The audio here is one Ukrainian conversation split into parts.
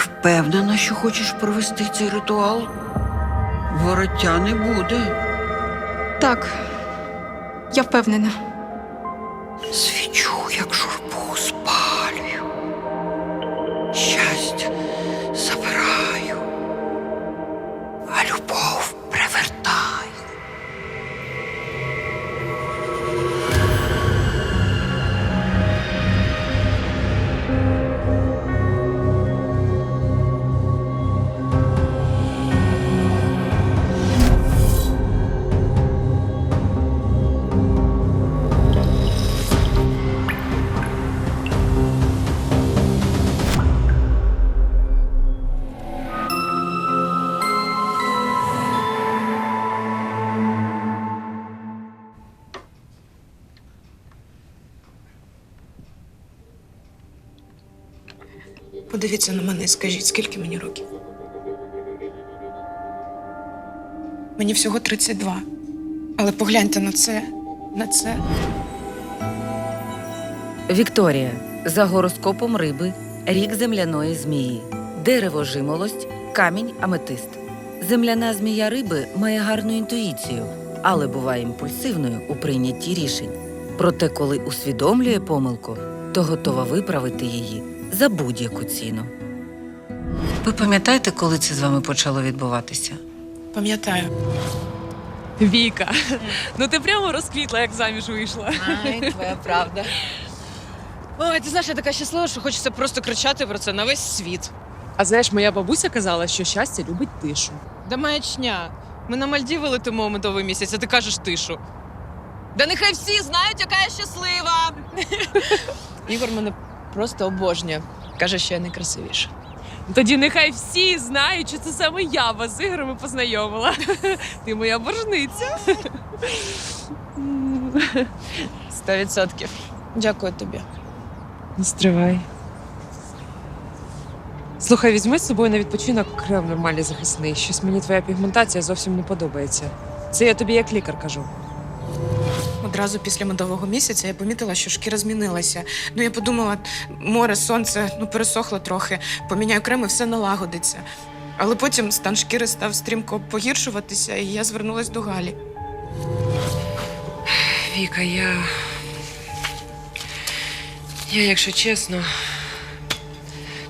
впевнена, що хочеш провести цей ритуал? Вороття не буде. Так, я впевнена. Подивіться на мене і скажіть, скільки мені років? Мені всього 32. Але погляньте на це, на це. Вікторія за гороскопом риби, рік земляної змії, дерево жимолость, камінь аметист. Земляна змія риби має гарну інтуїцію, але буває імпульсивною у прийнятті рішень. Проте, коли усвідомлює помилку, то готова виправити її за будь-яку ціну. Ви пам'ятаєте, коли це з вами почало відбуватися? Пам'ятаю. Віка, ну ти прямо розквітла, як заміж вийшла. Ай, твоя правда. Ой, ти знаєш, я така щаслива, що хочеться просто кричати про це на весь світ. А знаєш, моя бабуся казала, що щастя любить тишу. Да маячня. Ми на Мальдіви летимо у медовий місяць, а ти кажеш тишу. Да нехай всі знають, яка я щаслива. Ігор мене просто обожнює. Каже, що я найкрасивіша. Тоді нехай всі знають, що це саме я вас з іграми познайомила. Ти моя боржниця. Сто відсотків. Дякую тобі. Не стривай. Слухай, візьми з собою на відпочинок крем нормальний захисний. Щось мені твоя пігментація зовсім не подобається. Це я тобі як лікар кажу. Одразу після медового місяця я помітила, що шкіра змінилася. Ну, я подумала, море, сонце, ну пересохло трохи, поміняю крем і все налагодиться. Але потім стан шкіри став стрімко погіршуватися, і я звернулася до Галі. Віка, я. Я, якщо чесно,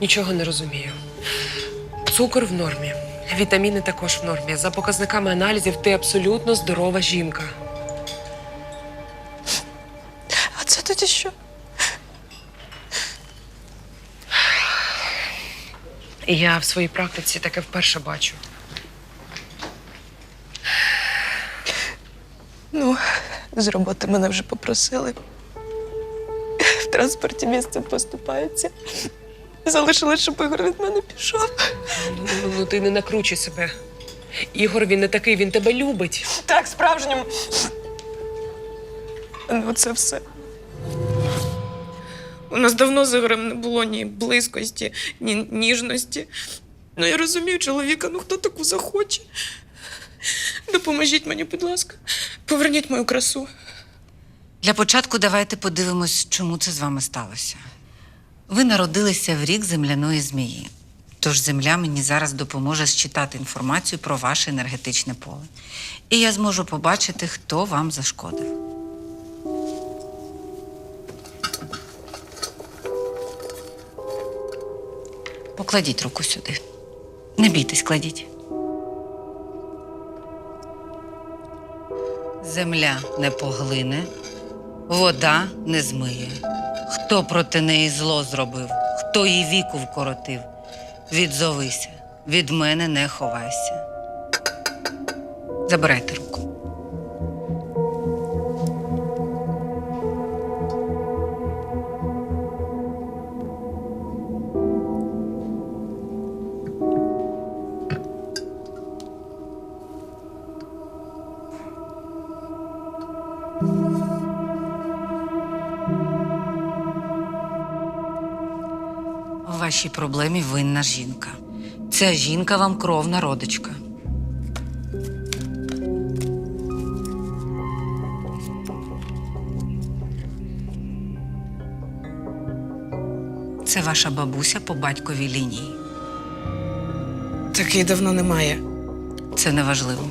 нічого не розумію. Цукор в нормі, вітаміни також в нормі. За показниками аналізів ти абсолютно здорова жінка. Тоді що? Я в своїй практиці таке вперше бачу. Ну, з роботи мене вже попросили. В транспорті місце поступається. Залишилось, щоб Ігор від мене пішов. Ну, ну, ну ти не накручуй себе. Ігор, він не такий, він тебе любить. Так, справжньому. Ну, це все. У нас давно з Ігорем не було ні близькості, ні ніжності. Ну, я розумію чоловіка, ну хто таку захоче. Допоможіть мені, будь ласка. Поверніть мою красу. Для початку давайте подивимось, чому це з вами сталося. Ви народилися в рік земляної змії. Тож земля мені зараз допоможе считати інформацію про ваше енергетичне поле. І я зможу побачити, хто вам зашкодив. Покладіть руку сюди. Не бійтесь, кладіть. Земля не поглине, вода не змиє. Хто проти неї зло зробив, хто їй віку вкоротив, відзовися, від мене не ховайся. Забирайте руку. Вашій проблемі винна жінка. Ця жінка вам кровна родичка. Це ваша бабуся по батьковій лінії. Такий давно немає. Це неважливо.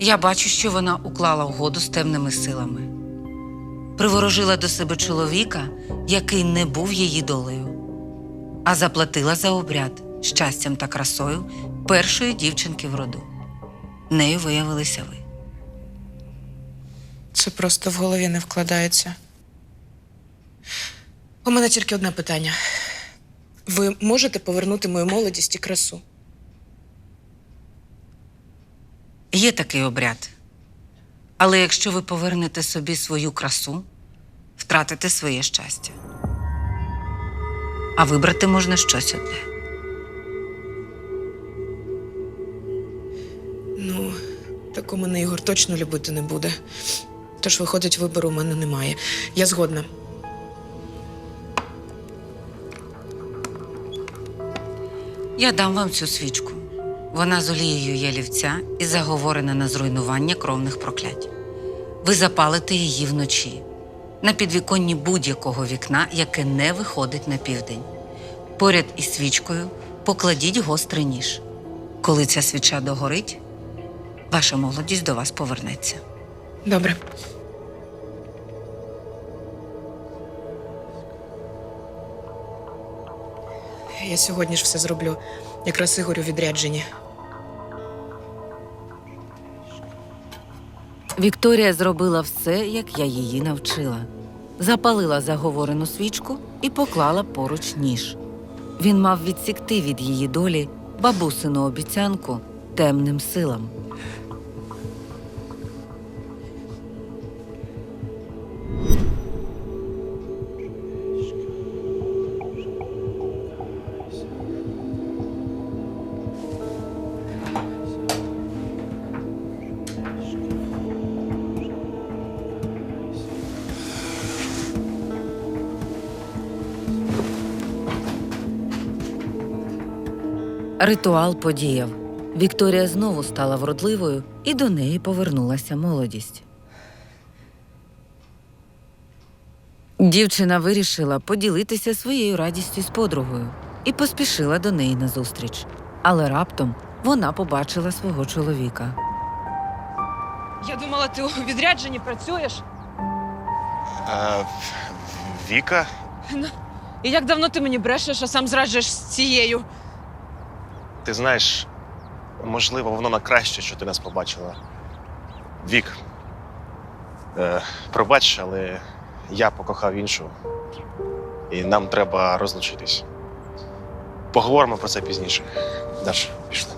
Я бачу, що вона уклала угоду з темними силами. Приворожила до себе чоловіка, який не був її долею, а заплатила за обряд щастям та красою першої дівчинки в роду. Нею виявилися ви. Це просто в голові не вкладається. У мене тільки одне питання. Ви можете повернути мою молодість і красу? Є такий обряд. Але якщо ви повернете собі свою красу, втратите своє щастя. А вибрати можна щось одне. Ну, таку мене Ігор точно любити не буде. Тож, виходить, вибору у мене немає. Я згодна. Я дам вам цю свічку. Вона з олією ялівця і заговорена на зруйнування кровних проклять. Ви запалите її вночі на підвіконні будь-якого вікна, яке не виходить на південь. Поряд із свічкою покладіть гострий ніж. Коли ця свіча догорить, ваша молодість до вас повернеться. Добре. Я сьогодні ж все зроблю. Якраз Ігор у відрядженні. Вікторія зробила все, як я її навчила. Запалила заговорену свічку і поклала поруч ніж. Він мав відсікти від її долі бабусину обіцянку темним силам. Ритуал подіяв. Вікторія знову стала вродливою, і до неї повернулася молодість. Дівчина вирішила поділитися своєю радістю з подругою і поспішила до неї назустріч. Але раптом вона побачила свого чоловіка. Я думала, ти у відрядженні працюєш. А, Віка? І як давно ти мені брешеш, а сам зраджуєш з цією. Ти знаєш, можливо, воно на краще, що ти нас побачила. Вік. Е, пробач, але я покохав іншу. І нам треба розлучитись. Поговоримо про це пізніше. Даш, пішли.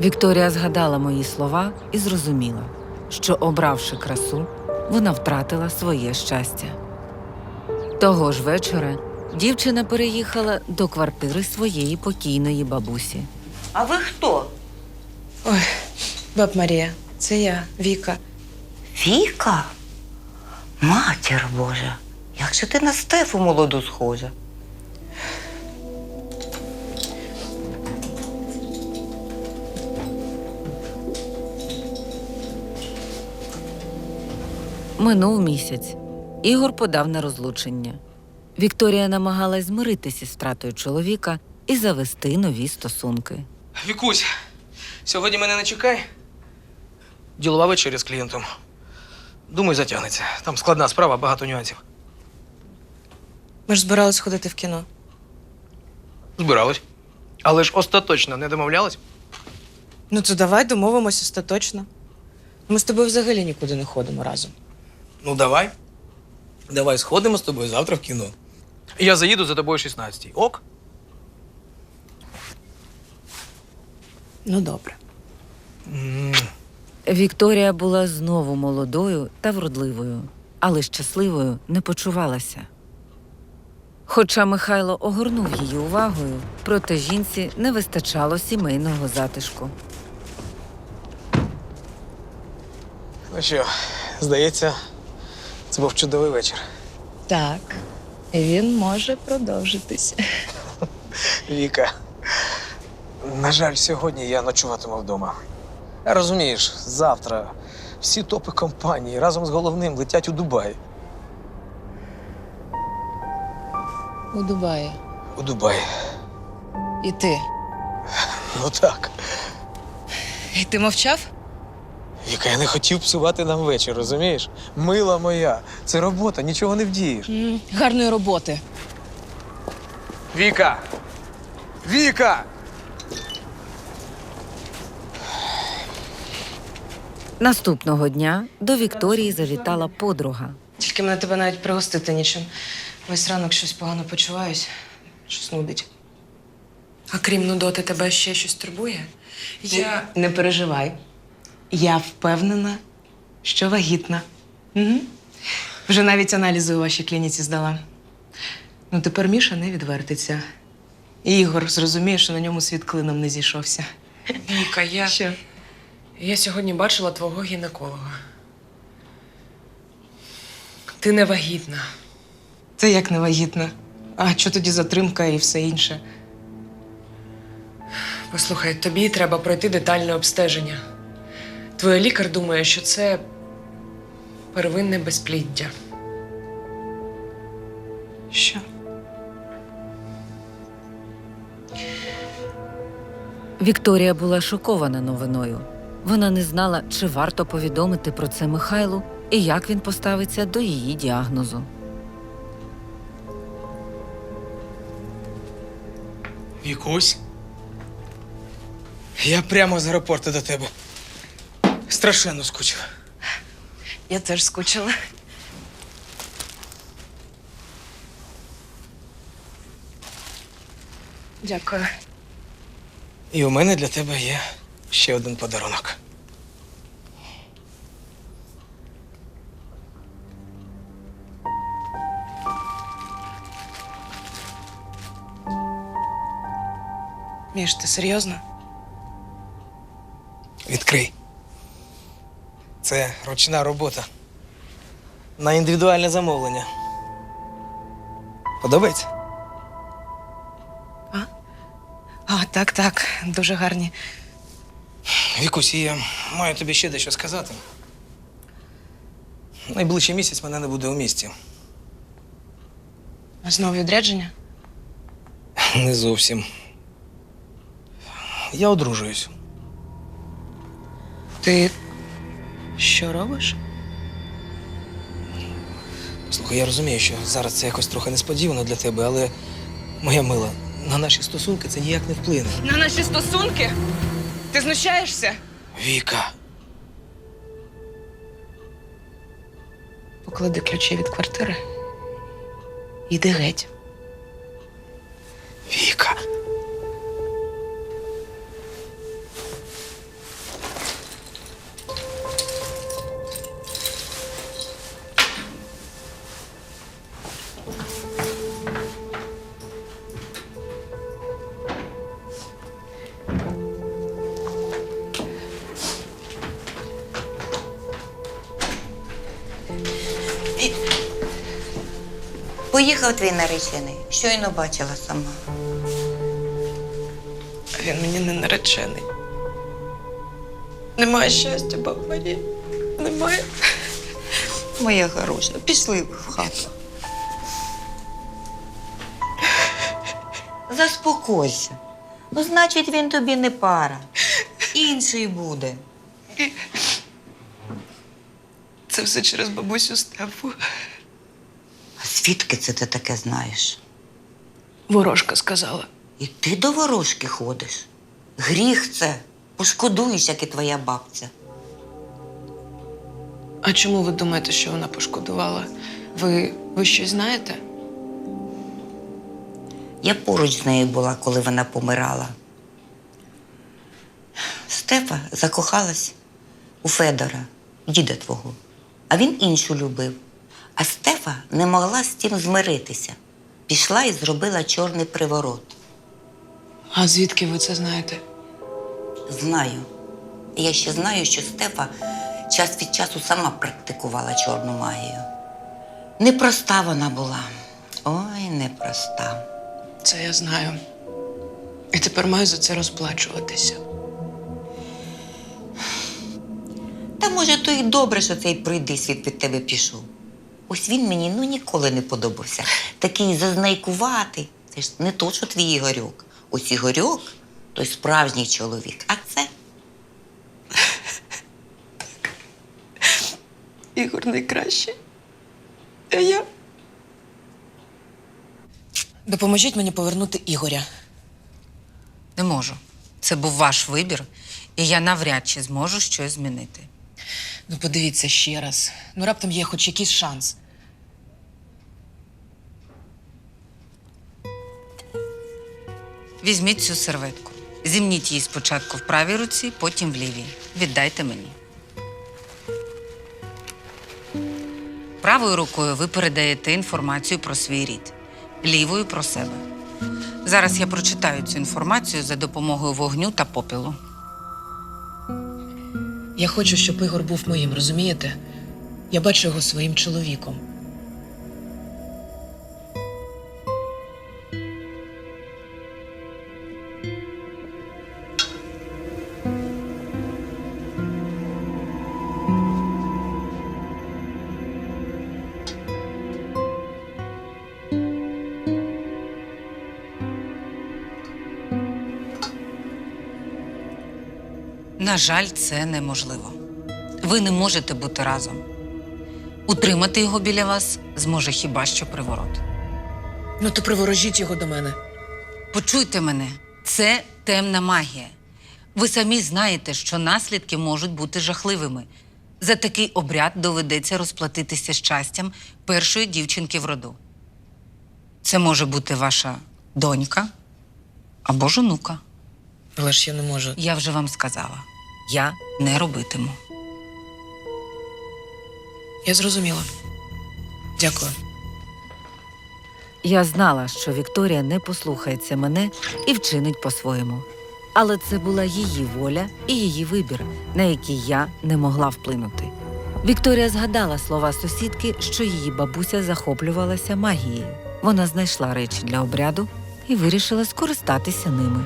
Вікторія згадала мої слова і зрозуміла, що, обравши красу, вона втратила своє щастя. Того ж вечора дівчина переїхала до квартири своєї покійної бабусі. А ви хто? Ой, баб Марія, це я, Віка. Віка? Матір Божа, як же ти на стефу молоду схожа? Минув місяць. Ігор подав на розлучення. Вікторія намагалась змиритися з втратою чоловіка і завести нові стосунки. Вікусь, сьогодні мене не чекай. Ділова вечеря з клієнтом. Думаю, затягнеться. Там складна справа, багато нюансів. Ми ж збирались ходити в кіно. Збирались. Але ж остаточно не домовлялись. Ну то давай домовимося остаточно. Ми з тобою взагалі нікуди не ходимо разом. Ну, давай. Давай сходимо з тобою завтра в кіно. Я заїду за тобою о 16 Ок? Ну, добре. Вікторія була знову молодою та вродливою, але щасливою не почувалася. Хоча Михайло огорнув її увагою, проте жінці не вистачало сімейного затишку. Ну що, здається, це був чудовий вечір. Так, він може продовжитися. Віка. На жаль, сьогодні я ночуватиму вдома. Розумієш, завтра всі топи компанії разом з головним летять у Дубай. У Дубаї. У Дубай. І ти. Ну так. І ти мовчав? Віка, я не хотів псувати нам вечір, розумієш? Мила моя, це робота, нічого не вдієш. м гарної роботи. Віка! Віка! Наступного дня до Вікторії завітала подруга. Тільки мене тебе навіть пригостити нічим. Весь ранок щось погано почуваюсь, щось нудить. А крім нудоти, тебе ще щось турбує? Я. Не переживай. Я впевнена, що вагітна. Угу. Вже навіть аналізи у вашій клініці здала. Ну, тепер Міша не відвертиться. І Ігор зрозуміє, що на ньому світ клином не зійшовся. Віка, я. Що? Я сьогодні бачила твого гінеколога. Ти не вагітна. Це як не вагітна. А що тоді затримка і все інше? Послухай, тобі треба пройти детальне обстеження. Твоя лікар думає, що це первинне безпліддя. Що? Вікторія була шокована новиною. Вона не знала, чи варто повідомити про це Михайлу і як він поставиться до її діагнозу. Вікусь. Я прямо з аеропорту до тебе. Страшенно скучив. Я теж скучила. Дякую. І у мене для тебе є ще один подарунок. Міш, ти серйозно? Відкрий. Це ручна робота. На індивідуальне замовлення. Подобається? А, так, так, дуже гарні. Вікусь, я маю тобі ще дещо сказати. Найближчий місяць мене не буде у місті. Знову відрядження? Не зовсім. Я одружуюсь. Ти що робиш? Слухай, я розумію, що зараз це якось трохи несподівано для тебе, але моя мила, на наші стосунки це ніяк не вплине. На наші стосунки? Ти знущаєшся? Віка. Поклади ключі від квартири. Іди геть. Віка. Поїхав твій наречений. Щойно бачила сама. Він мені не наречений. Немає щастя, баба Марія. Немає. Моя хороша, пішли в хату. Заспокойся. Ну, значить, він тобі не пара. Інший буде. Це все через бабусю Стефу. Звідки це ти таке знаєш? Ворожка сказала. І ти до ворожки ходиш. Гріх це. Пошкодуєш, як і твоя бабця. А чому ви думаєте, що вона пошкодувала? Ви, ви щось знаєте? Я поруч з нею була, коли вона помирала. Стефа закохалась у Федора, діда твого. А він іншу любив. А Стефа не могла з тим змиритися. Пішла і зробила чорний приворот. А звідки ви це знаєте? Знаю. Я ще знаю, що Стефа час від часу сама практикувала чорну магію. Непроста вона була. Ой, непроста. Це я знаю. І тепер маю за це розплачуватися. Та може, то й добре, що цей пройдисвіт від тебе пішов. Ось він мені ну ніколи не подобався. Такий зазнайкуватий. Це ж не то, що твій Ігорюк. Ось Ігорьок той справжній чоловік, а це. Ігор найкращий. А я. Допоможіть мені повернути Ігоря. Не можу. Це був ваш вибір, і я навряд чи зможу щось змінити. Ну, подивіться ще раз. Ну, раптом є хоч якийсь шанс. Візьміть цю серветку. Зімніть її спочатку в правій руці, потім в лівій. Віддайте мені. Правою рукою ви передаєте інформацію про свій рід, лівою про себе. Зараз я прочитаю цю інформацію за допомогою вогню та попілу. Я хочу, щоб Ігор був моїм, розумієте? Я бачу його своїм чоловіком. На жаль, це неможливо. Ви не можете бути разом. Утримати його біля вас зможе хіба що приворот. Ну, то приворожіть його до мене. Почуйте мене, це темна магія. Ви самі знаєте, що наслідки можуть бути жахливими. За такий обряд доведеться розплатитися щастям першої дівчинки в роду. Це може бути ваша донька або ж онука. Але ж я не можу. Я вже вам сказала, я не робитиму. Я зрозуміла. Дякую. Я знала, що Вікторія не послухається мене і вчинить по-своєму. Але це була її воля і її вибір, на який я не могла вплинути. Вікторія згадала слова сусідки, що її бабуся захоплювалася магією. Вона знайшла речі для обряду і вирішила скористатися ними.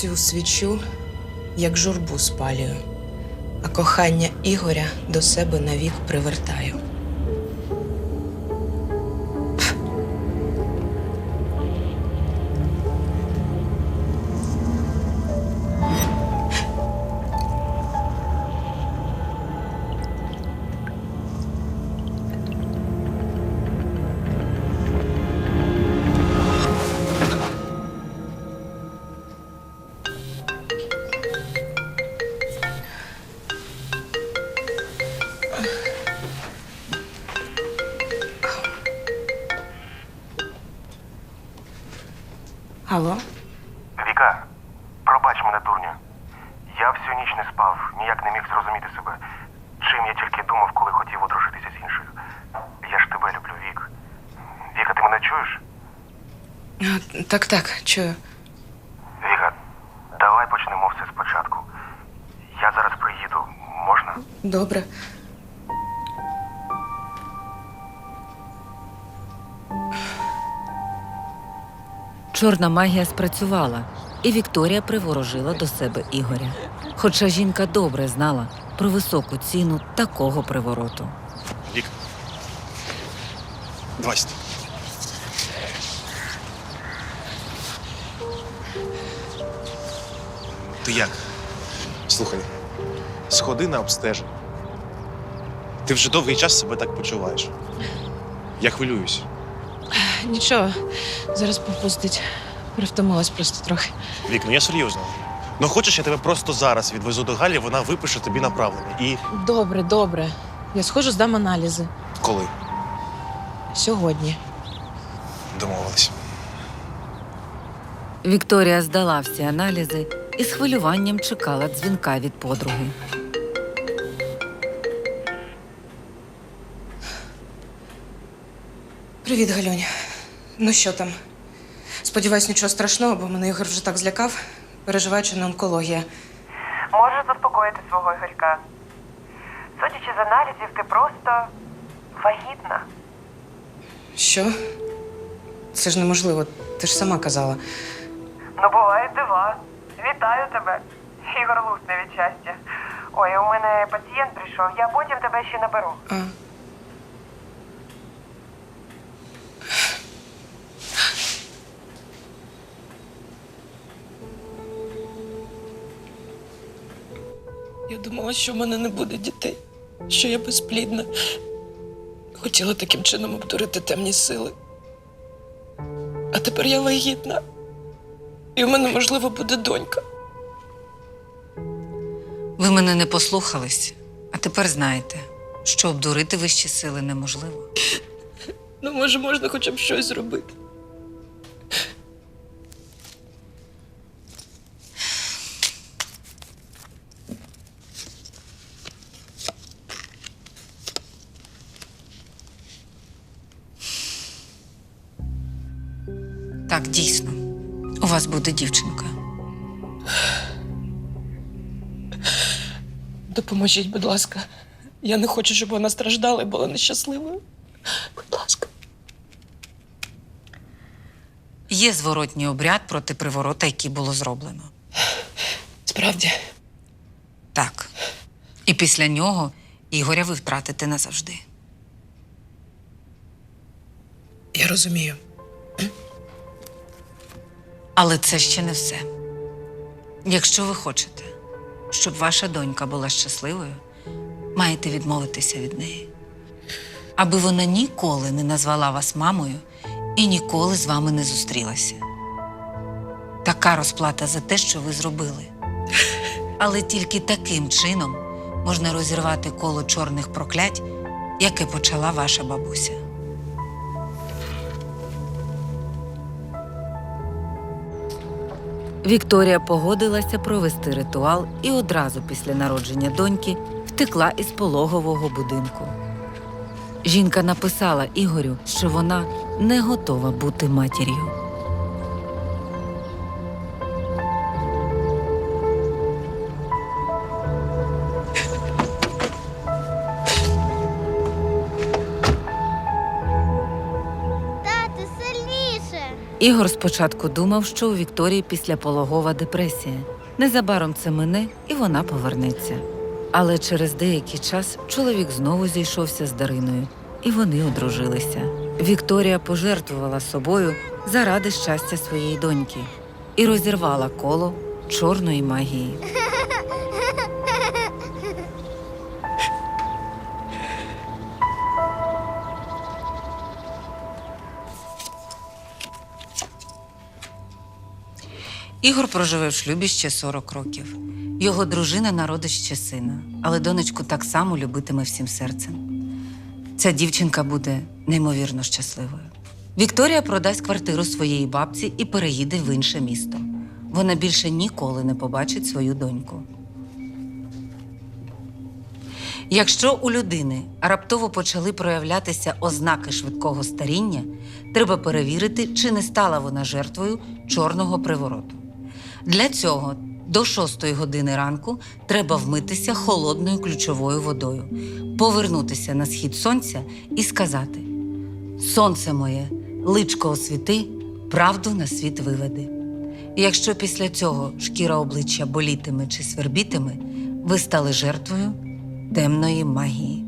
Цю свічу як журбу спалюю, а кохання Ігоря до себе навік привертаю. Алло? Віка, пробач мене, дурня. Я всю ніч не спав, ніяк не міг зрозуміти себе. Чим я тільки думав, коли хотів одружитися з іншою. Я ж тебе люблю, Вік. Віка, ти мене чуєш? А, Так, так, чую. Віка, давай почнемо все спочатку. Я зараз приїду. Можна? Добре. Чорна магія спрацювала, і Вікторія приворожила до себе Ігоря. Хоча жінка добре знала про високу ціну такого привороту. Вік. Сюди. Ти як? Слухай, сходи на обстеження. Ти вже довгий час себе так почуваєш. Я хвилююсь. Нічого, зараз попустить. Привтомилась просто трохи. Вік, ну я серйозно. Ну хочеш, я тебе просто зараз відвезу до Галі, вона випише тобі направлення. І Добре, добре. Я схожу, здам аналізи. коли? Сьогодні. Домовились. Вікторія здала всі аналізи і з хвилюванням чекала дзвінка від подруги. Привіт, Галюнь. Ну що там? Сподіваюсь, нічого страшного, бо мене Ігор вже так злякав. переживаючи на онкологія. Можеш заспокоїти свого Ігорька. Судячи з аналізів, ти просто вагітна. Що? Це ж неможливо, ти ж сама казала. Ну, бувають дива. Вітаю тебе. Ігор лусне від щастя. Ой, у мене пацієнт прийшов, я потім тебе ще наберу. А. думала, що в мене не буде дітей, що я безплідна. Хотіла таким чином обдурити темні сили. А тепер я вагітна. І в мене, можливо, буде донька. Ви мене не послухались, а тепер знаєте, що обдурити вищі сили неможливо. Ну, може, можна хоча б щось зробити. Так, дійсно, у вас буде дівчинка. Допоможіть, будь ласка. Я не хочу, щоб вона страждала і була нещасливою. Будь ласка. Є зворотній обряд проти приворота, який було зроблено. Справді. Так. І після нього Ігоря ви втратите назавжди. Я розумію. Але це ще не все. Якщо ви хочете, щоб ваша донька була щасливою, маєте відмовитися від неї. Аби вона ніколи не назвала вас мамою і ніколи з вами не зустрілася. Така розплата за те, що ви зробили. Але тільки таким чином можна розірвати коло чорних проклять, яке почала ваша бабуся. Вікторія погодилася провести ритуал і одразу після народження доньки втекла із пологового будинку. Жінка написала Ігорю, що вона не готова бути матір'ю. Ігор спочатку думав, що у Вікторії післяпологова депресія. Незабаром це мине і вона повернеться. Але через деякий час чоловік знову зійшовся з Дариною, і вони одружилися. Вікторія пожертвувала собою заради щастя своєї доньки і розірвала коло чорної магії. Ігор проживе в шлюбі ще 40 років. Його дружина народить ще сина, але донечку так само любитиме всім серцем. Ця дівчинка буде неймовірно щасливою. Вікторія продасть квартиру своєї бабці і переїде в інше місто. Вона більше ніколи не побачить свою доньку. Якщо у людини раптово почали проявлятися ознаки швидкого старіння, треба перевірити, чи не стала вона жертвою чорного привороту. Для цього до 6 години ранку треба вмитися холодною ключовою водою, повернутися на схід сонця і сказати: Сонце моє, личко освіти, правду на світ виведи. Якщо після цього шкіра обличчя болітиме чи свербітиме, ви стали жертвою темної магії.